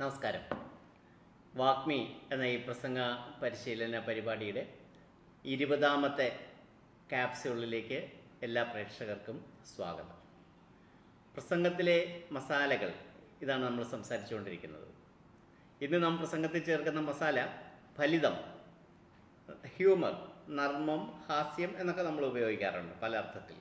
നമസ്കാരം. വാഗ്മി എന്ന ഈ പ്രസംഗ പരിശീലന പരിപാടിയുടെ ഇരുപതാമത്തെ ക്യാപ്സ്യൂളിലേക്ക് എല്ലാ പ്രേക്ഷകർക്കും സ്വാഗതം. പ്രസംഗത്തിലെ മസാലകൾ ഇതാണ് നമ്മൾ സംസാരിച്ചുകൊണ്ടിരിക്കുന്നത്. ഇന്ന് നാം പ്രസംഗത്തിൽ ചേർക്കുന്ന മസാല ഫലിതം ഹ്യൂമർ നർമ്മം ഹാസ്യം എന്നൊക്കെ നമ്മൾ ഉപയോഗിക്കാറുണ്ട് പല അർത്ഥത്തിൽ.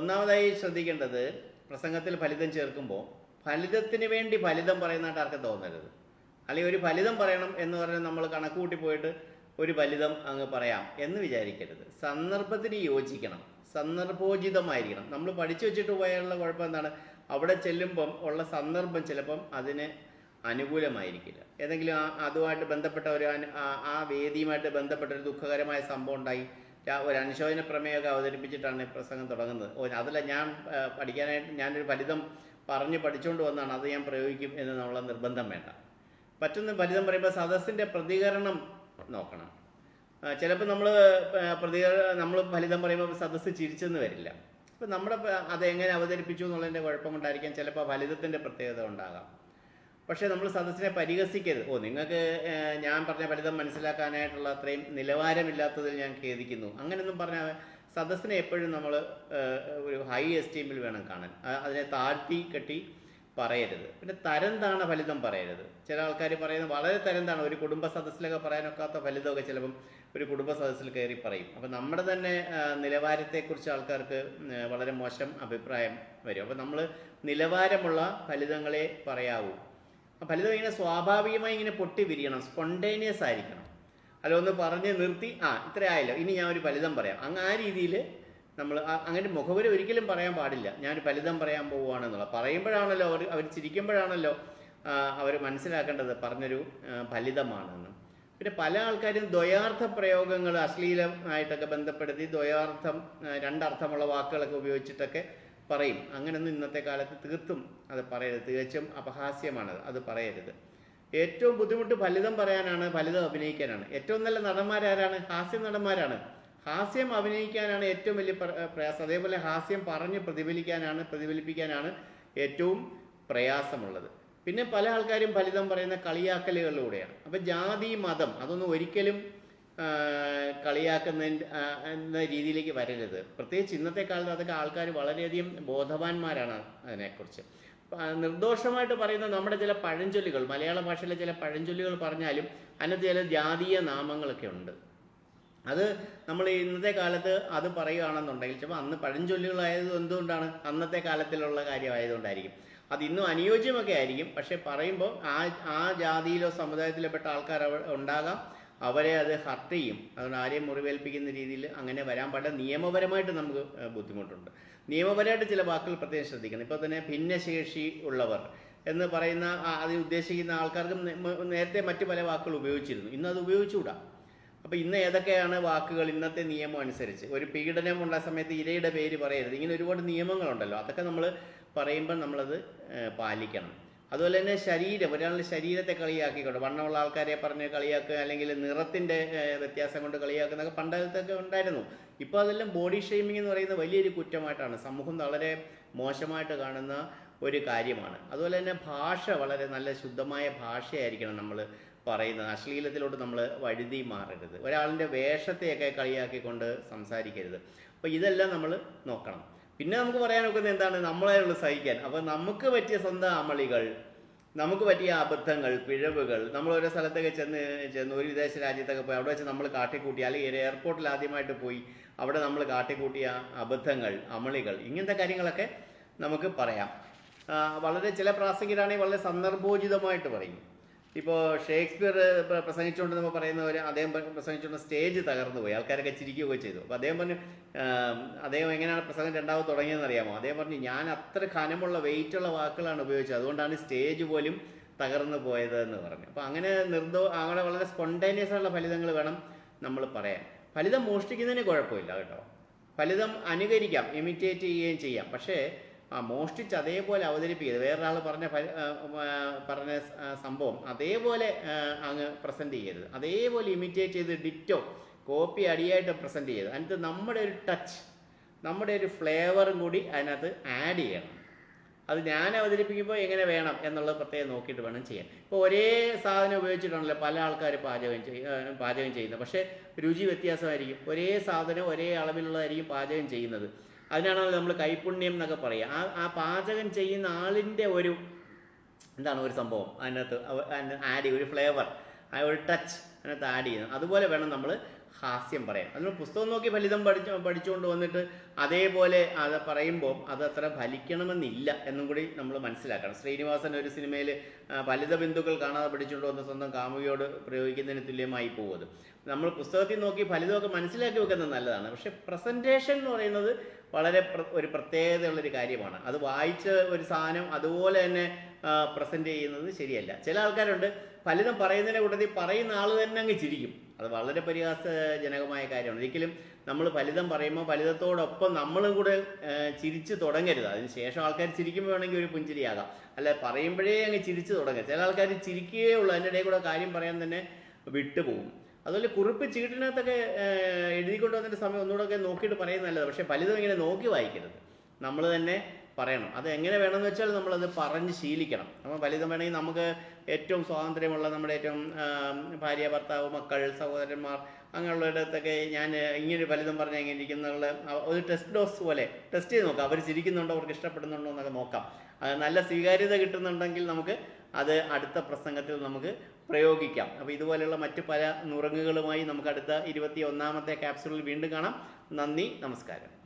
ഒന്നാമതായി ശ്രദ്ധിക്കേണ്ടത് പ്രസംഗത്തിൽ ഫലിതം ചേർക്കുമ്പോൾ ഫലിതത്തിന് വേണ്ടി ഫലിതം പറയുന്നതായിട്ട് ആർക്കും തോന്നരുത്. അല്ലെങ്കിൽ ഒരു ഫലിതം പറയണം എന്ന് പറഞ്ഞാൽ നമ്മൾ കണക്കുകൂട്ടി പോയിട്ട് ഒരു ഫലിതം അങ്ങ് പറയാം എന്ന് വിചാരിക്കരുത്. സന്ദർഭത്തിന് യോജിക്കണം. സന്ദർഭോചിതമായിരിക്കണം. നമ്മൾ പഠിച്ചു വെച്ചിട്ട് പോയാലുള്ള കുഴപ്പം എന്താണ്? അവിടെ ചെല്ലുമ്പം ഉള്ള സന്ദർഭം ചിലപ്പം അതിന് അനുകൂലമായിരിക്കില്ല. ഏതെങ്കിലും അതുമായിട്ട് ബന്ധപ്പെട്ട ഒരു ആ- വേദിയുമായിട്ട് ബന്ധപ്പെട്ട ഒരു ദുഃഖകരമായ സംഭവം ഉണ്ടായി. ഒരു അനുശോചന പ്രമേയമൊക്കെ അവതരിപ്പിച്ചിട്ടാണ് പ്രസംഗം തുടങ്ങുന്നത്. അതല്ല ഞാൻ പഠിക്കാനായിട്ട് ഞാനൊരു ഫലിതം പറഞ്ഞ് പഠിച്ചുകൊണ്ട് വന്നാണ് അത് ഞാൻ പ്രയോഗിക്കും എന്ന് നമ്മളെ നിർബന്ധം വേണ്ട. പറ്റുന്ന ഫലിതം പറയുമ്പോൾ സദസ്സിന്റെ പ്രതികരണം നോക്കണം. ചിലപ്പോൾ നമ്മൾ പ്രതികരണം നമ്മൾ ഫലിതം പറയുമ്പോൾ സദസ്സ് ചിരിച്ചെന്ന് വരില്ല. അപ്പം നമ്മുടെ അത് എങ്ങനെ അവതരിപ്പിച്ചു എന്നുള്ളതിന്റെ കുഴപ്പം കൊണ്ടായിരിക്കാം ചിലപ്പോൾ ഫലിതത്തിന്റെ പ്രത്യേകത ഉണ്ടാകാം. പക്ഷേ നമ്മൾ സദസ്സിനെ പരിഹസിക്കരുത്. ഓ നിങ്ങൾക്ക് ഞാൻ പറഞ്ഞ ഫലിതം മനസ്സിലാക്കാനായിട്ടുള്ള അത്രയും നിലവാരമില്ലാത്തതിൽ ഞാൻ ഖേദിക്കുന്നു. അങ്ങനെയൊന്നും പറഞ്ഞാൽ സദസ്സിനെ എപ്പോഴും നമ്മൾ ഒരു ഹൈ എസ്റ്റീമിൽ വേണം കാണാൻ. അതിനെ താഴ്ത്തി കെട്ടി പറയരുത്. പിന്നെ തരം താണ ഫലിതം പറയരുത്. ചില ആൾക്കാർ പറയുന്നത് വളരെ തരം താണ ഒരു കുടുംബ സദസ്സിലൊക്കെ പറയാനൊക്കാത്ത ഫലിതമൊക്കെ ചിലപ്പം ഒരു കുടുംബ സദസ്സിൽ കയറി പറയും. അപ്പം നമ്മുടെ തന്നെ നിലവാരത്തെക്കുറിച്ച് ആൾക്കാർക്ക് വളരെ മോശം അഭിപ്രായം വരും. അപ്പം നമ്മൾ നിലവാരമുള്ള ഫലിതങ്ങളെ പറയാവൂ. ആ ഫലിതം ഇങ്ങനെ സ്വാഭാവികമായി ഇങ്ങനെ പൊട്ടി വിരിയണം. സ്പോണ്ടേനിയസ് ആയിരിക്കണം. അല്ല ഒന്ന് പറഞ്ഞ് നിർത്തി. ആ ഇത്ര ആയല്ലോ. ഇനി ഞാൻ ഒരു ഫലിതം പറയാം. അങ്ങ് ആ രീതിയിൽ നമ്മൾ അങ്ങനെ മുഖവരി ഒരിക്കലും പറയാൻ പാടില്ല. ഞാൻ ഫലിതം പറയാൻ പോവുകയാണെന്നുള്ള പറയുമ്പോഴാണല്ലോ അവർ അവർ ചിരിക്കുമ്പോഴാണല്ലോ അവർ മനസ്സിലാക്കേണ്ടത് പറഞ്ഞൊരു ഫലിതമാണെന്ന്. പിന്നെ പല ആൾക്കാരും ദ്വയാർത്ഥ പ്രയോഗങ്ങൾ അശ്ലീലമായിട്ടൊക്കെ ബന്ധപ്പെടുത്തി ദ്വയാർത്ഥം രണ്ടർത്ഥമുള്ള വാക്കുകളൊക്കെ ഉപയോഗിച്ചിട്ടൊക്കെ പറയും. അങ്ങനെയൊന്നും ഇന്നത്തെ കാലത്ത് തീർത്തും അത് പറയരുത്. തികച്ചും അപഹാസ്യമാണത്. അത് പറയരുത്. ഏറ്റവും ബുദ്ധിമുട്ട് ഫലിതം പറയാനാണ് ഫലിതം അഭിനയിക്കാനാണ്. ഏറ്റവും നല്ല നടന്മാരാരാണ്? ഹാസ്യ നടന്മാരാണ്. ഹാസ്യം അഭിനയിക്കാനാണ് ഏറ്റവും വലിയ പ്രയാസം. അതേപോലെ ഹാസ്യം പറഞ്ഞ് പ്രതിഫലിക്കാനാണ് പ്രതിഫലിപ്പിക്കാനാണ് ഏറ്റവും പ്രയാസമുള്ളത്. പിന്നെ പല ആൾക്കാരും ഫലിതം പറയുന്ന കളിയാക്കലുകളിലൂടെയാണ്. അപ്പം ജാതി മതം അതൊന്നും ഒരിക്കലും കളിയാക്കുന്ന എന്ന രീതിയിലേക്ക് വരരുത്. പ്രത്യേകിച്ച് ഇന്നത്തെ കാലത്ത് അതൊക്കെ ആൾക്കാർ വളരെയധികം ബോധവാന്മാരാണ് അതിനെക്കുറിച്ച്. നിർദോഷമായിട്ട് പറയുന്ന നമ്മുടെ ചില പഴഞ്ചൊല്ലുകൾ മലയാള ഭാഷയിലെ ചില പഴഞ്ചൊല്ലുകൾ പറഞ്ഞാലും അതിനകത്ത് ചില ജാതീയ നാമങ്ങളൊക്കെ ഉണ്ട്. അത് നമ്മൾ ഇന്നത്തെ കാലത്ത് അത് പറയുകയാണെന്നുണ്ടെങ്കിൽ ചിലപ്പോൾ അന്ന് പഴഞ്ചൊല്ലുകളായത് എന്തുകൊണ്ടാണ്? അന്നത്തെ കാലത്തിലുള്ള കാര്യമായതുകൊണ്ടായിരിക്കും. അത് ഇന്നും അനുയോജ്യമൊക്കെ ആയിരിക്കും. പക്ഷെ പറയുമ്പോൾ ആ ആ ജാതിയിലോ സമുദായത്തിലോ പെട്ട ആൾക്കാർ ഉണ്ടാകാം. അവരെ അത് ഹർട്ട് ചെയ്യും. അതുകൊണ്ട് ആരെയും മുറിവേൽപ്പിക്കുന്ന രീതിയിൽ അങ്ങനെ വരാൻ പാടില്ല. നിയമപരമായിട്ട് നമുക്ക് ബുദ്ധിമുട്ടുണ്ട്. നിയമപരമായിട്ട് ചില വാക്കുകൾ പ്രത്യേകം ശ്രദ്ധിക്കണം. ഇപ്പോൾ തന്നെ ഭിന്നശേഷി ഉള്ളവർ എന്ന് പറയുന്ന അത് ഉദ്ദേശിക്കുന്ന ആൾക്കാർക്കും നേരത്തെ മറ്റു പല വാക്കുകൾ ഉപയോഗിച്ചിരുന്നു. ഇന്ന് അത് ഉപയോഗിച്ചുകൂടാ. അപ്പോൾ ഇന്ന് ഏതൊക്കെയാണ് വാക്കുകൾ ഇന്നത്തെ നിയമം അനുസരിച്ച്? ഒരു പീഡനം ഉള്ള സമയത്ത് ഇരയുടെ പേര് പറയരുത്. ഇങ്ങനെ ഒരുപാട് നിയമങ്ങളുണ്ടല്ലോ. അതൊക്കെ നമ്മൾ പറയുമ്പോൾ നമ്മളത് പാലിക്കണം. അതുപോലെ തന്നെ ശരീരം ഒരാളുടെ ശരീരത്തെ കളിയാക്കിക്കൊണ്ട് വണ്ണമുള്ള ആൾക്കാരെ പറഞ്ഞ് കളിയാക്കുക അല്ലെങ്കിൽ നിറത്തിന്റെ വ്യത്യാസം കൊണ്ട് കളിയാക്കുന്നൊക്കെ പണ്ടത്തൊക്കെ ഉണ്ടായിരുന്നു. ഇപ്പോൾ അതെല്ലാം ബോഡി ഷെയ്മിങ് എന്ന് പറയുന്ന വലിയൊരു കുറ്റമായിട്ടാണ്. സമൂഹം വളരെ മോശമായിട്ട് കാണുന്ന ഒരു കാര്യമാണ്. അതുപോലെ തന്നെ ഭാഷ വളരെ നല്ല ശുദ്ധമായ ഭാഷയായിരിക്കണം നമ്മൾ പറയുന്നത്. അശ്ലീലത്തിലോട്ട് നമ്മൾ വഴുതി മാറരുത്. ഒരാളിന്റെ വേഷത്തെയൊക്കെ കളിയാക്കിക്കൊണ്ട് സംസാരിക്കരുത്. അപ്പോൾ ഇതെല്ലാം നമ്മൾ നോക്കണം. പിന്നെ നമുക്ക് ഒക്കെ എന്താണ്? നമ്മളെ ഉള്ളു സഹിക്കാൻ. അപ്പോൾ നമുക്ക് പറ്റിയ സ്വന്തം അമളികൾ നമുക്ക് പറ്റിയ അബദ്ധങ്ങൾ പിഴവുകൾ നമ്മൾ ഓരോ സ്ഥലത്തൊക്കെ ചെന്ന് ചെന്ന് ഒരു വിദേശ രാജ്യത്തൊക്കെ പോയി അവിടെ വെച്ച് നമ്മൾ കാട്ടിക്കൂട്ടി അല്ലെങ്കിൽ എയർപോർട്ടിൽ ആദ്യമായിട്ട് പോയി അവിടെ നമ്മൾ കാട്ടിക്കൂട്ടിയ അബദ്ധങ്ങൾ അമളികൾ ഇങ്ങനത്തെ കാര്യങ്ങളൊക്കെ നമുക്ക് പറയാം. വളരെ ചില പ്രാസംഗികരാണെങ്കിൽ വളരെ സന്ദർഭോചിതമായിട്ട് പറയും. ഇപ്പോൾ ഷേക്സ്പിയർ പ്രസംഗിച്ചുകൊണ്ട് നമ്മൾ പറയുന്ന ഒരു അദ്ദേഹം പ്ര- പ്രസംഗിച്ചുകൊണ്ട് സ്റ്റേജ് തകർന്നു പോയി. ആൾക്കാരൊക്കെ ചിരിക്കുകയൊക്കെ ചെയ്തു. അപ്പോൾ അദ്ദേഹം പറഞ്ഞു അദ്ദേഹം എങ്ങനെയാണ് പ്രസംഗം രണ്ടാമത് തുടങ്ങിയതെന്ന് അറിയാമോ അദ്ദേഹം പറഞ്ഞു ഞാൻ അത്ര ഖനമുള്ള വെയിറ്റുള്ള വാക്കുകളാണ് ഉപയോഗിച്ചത്. അതുകൊണ്ടാണ് സ്റ്റേജ് പോലും തകർന്നു പോയത് എന്ന് പറഞ്ഞു. അപ്പോൾ അങ്ങനെ നിർദ്ദോ അങ്ങനെ വളരെ സ്പോണ്ടേനിയസ് ആയിട്ടുള്ള ഫലിതങ്ങൾ വേണം നമ്മൾ പറയാൻ. ഫലിതം മോഷ്ടിക്കുന്നതിന് കുഴപ്പമില്ല കേട്ടോ. ഫലിതം അനുകരിക്കാം ഇമിറ്റേറ്റ് ചെയ്യുകയും ചെയ്യാം. പക്ഷേ ആ മോഷ്ടിച്ച് അതേപോലെ അവതരിപ്പിക്കരുത്. വേറൊരാൾ പറഞ്ഞ പറഞ്ഞ സംഭവം അതേപോലെ അങ്ങ് പ്രസന്റ് ചെയ്യരുത്. അതേപോലെ ഇമിറ്റേറ്റ് ചെയ്ത് ഡിറ്റോ കോപ്പി അടിയായിട്ട് പ്രസന്റ് ചെയ്യരുത്. അതിനകത്ത് നമ്മുടെ ഒരു ടച്ച് നമ്മുടെ ഒരു ഫ്ലേവറും കൂടി അതിനകത്ത് ആഡ് ചെയ്യണം. അത് ഞാൻ അവതരിപ്പിക്കുമ്പോൾ എങ്ങനെ വേണം എന്നുള്ളത് പ്രത്യേകം നോക്കിയിട്ട് വേണം ചെയ്യാൻ. ഇപ്പോൾ ഒരേ സാധനം ഉപയോഗിച്ചിട്ടാണല്ലോ പല ആൾക്കാർ പാചകം പാചകം ചെയ്യുന്നത്. പക്ഷേ രുചി വ്യത്യാസമായിരിക്കും. ഒരേ സാധനം ഒരേ അളവിലുള്ളതായിരിക്കും പാചകം ചെയ്യുന്നത്. അതിനാണല്ലോ നമ്മൾ കൈപുണ്യം എന്നൊക്കെ പറയുക. ആ ആ പാചകം ചെയ്യുന്ന ആളിന്റെ ഒരു എന്താണ് ഒരു സംഭവം? അതിനകത്ത് ആഡ് ചെയ്യും ഒരു ഫ്ലേവർ ആ ഒരു ടച്ച് അതിനകത്ത് ആഡ് ചെയ്യുന്നത് അതുപോലെ വേണം നമ്മൾ ഹാസ്യം പറയാൻ. അതിന് പുസ്തകം നോക്കി ഫലിതം പഠിച്ചു പഠിച്ചുകൊണ്ട് വന്നിട്ട് അതേപോലെ അത് പറയുമ്പോൾ അത് അത്ര ഫലിക്കണമെന്നില്ല എന്നും കൂടി നമ്മൾ മനസ്സിലാക്കണം. ശ്രീനിവാസൻ ഒരു സിനിമയിൽ ഫലിത ബിന്ദുക്കൾ കാണാതെ പഠിച്ചുകൊണ്ട് വന്ന സ്വന്തം കാമുകിയോട് പ്രയോഗിക്കുന്നതിന് തുല്യമായി പോകും അത്. നമ്മൾ പുസ്തകത്തിൽ നോക്കി ഫലിതമൊക്കെ മനസ്സിലാക്കി വെക്കുന്നത് നല്ലതാണ്. പക്ഷെ പ്രസന്റേഷൻ എന്ന് പറയുന്നത് വളരെ ഒരു പ്രത്യേകതയുള്ളൊരു കാര്യമാണ്. അത് വായിച്ച ഒരു സാധനം അതുപോലെ തന്നെ പ്രസന്റ് ചെയ്യുന്നത് ശരിയല്ല. ചില ആൾക്കാരുണ്ട് ഫലിതം പറയുന്നതിനെ കൂട്ടത്തിൽ പറയുന്ന ആൾ തന്നെ അങ്ങ് ചിരിക്കും. അത് വളരെ പരിഹാസജനകമായ കാര്യമാണ്. ഒരിക്കലും നമ്മൾ ഫലിതം പറയുമ്പോൾ ഫലിതത്തോടൊപ്പം നമ്മളും കൂടെ ചിരിച്ച് തുടങ്ങരുത്. അതിന് ശേഷം ആൾക്കാർ ചിരിക്കുമ്പോൾ വേണമെങ്കിൽ ഒരു പുഞ്ചിരിയാകാം. അല്ല പറയുമ്പോഴേ അങ്ങ് ചിരിച്ച് തുടങ്ങുക ചില ആൾക്കാർ ചിരിക്കുകയേ ഉള്ളൂ. അതിന്റെ ഇടയിൽ കൂടെ കാര്യം പറയാൻ തന്നെ വിട്ടുപോകും. അതുപോലെ കുറിപ്പ് ചീട്ടിനകത്തൊക്കെ എഴുതിക്കൊണ്ട് വന്നിട്ട് സമയം ഒന്നുകൂടെ ഒക്കെ നോക്കിയിട്ട് പറയുന്നത് നല്ലത്. പക്ഷേ പലതും ഇങ്ങനെ നോക്കി വായിക്കരുത്. നമ്മൾ തന്നെ പറയണം. അത് എങ്ങനെ വേണമെന്ന് വെച്ചാൽ നമ്മളത് പറഞ്ഞ് ശീലിക്കണം. നമ്മൾ പലതും വേണമെങ്കിൽ നമുക്ക് ഏറ്റവും സ്വാതന്ത്ര്യമുള്ള നമ്മുടെ ഏറ്റവും ഭാര്യ ഭർത്താവ് മക്കൾ സഹോദരന്മാർ അങ്ങനെയുള്ളിടത്തൊക്കെ ഞാൻ ഇങ്ങനെ പലതും പറഞ്ഞ് എങ്ങനെ ഇരിക്കുന്നുള്ള ഒരു ടെസ്റ്റ് ഡോസ് പോലെ ടെസ്റ്റ് ചെയ്ത് നോക്കാം. അവർ ചിരിക്കുന്നുണ്ടോ അവർക്ക് ഇഷ്ടപ്പെടുന്നുണ്ടോ എന്നൊക്കെ നോക്കാം. നല്ല സ്വീകാര്യത കിട്ടുന്നുണ്ടെങ്കിൽ നമുക്ക് അത് അടുത്ത പ്രസംഗത്തിൽ നമുക്ക് പ്രയോഗിക്കാം. അപ്പോൾ ഇതുപോലെയുള്ള മറ്റ് പല നുറങ്ങുകളുമായി നമുക്ക് അടുത്ത ഇരുപത്തി ഒന്നാമത്തെ ക്യാപ്സൂളിൽ വീണ്ടും കാണാം. നന്ദി നമസ്കാരം.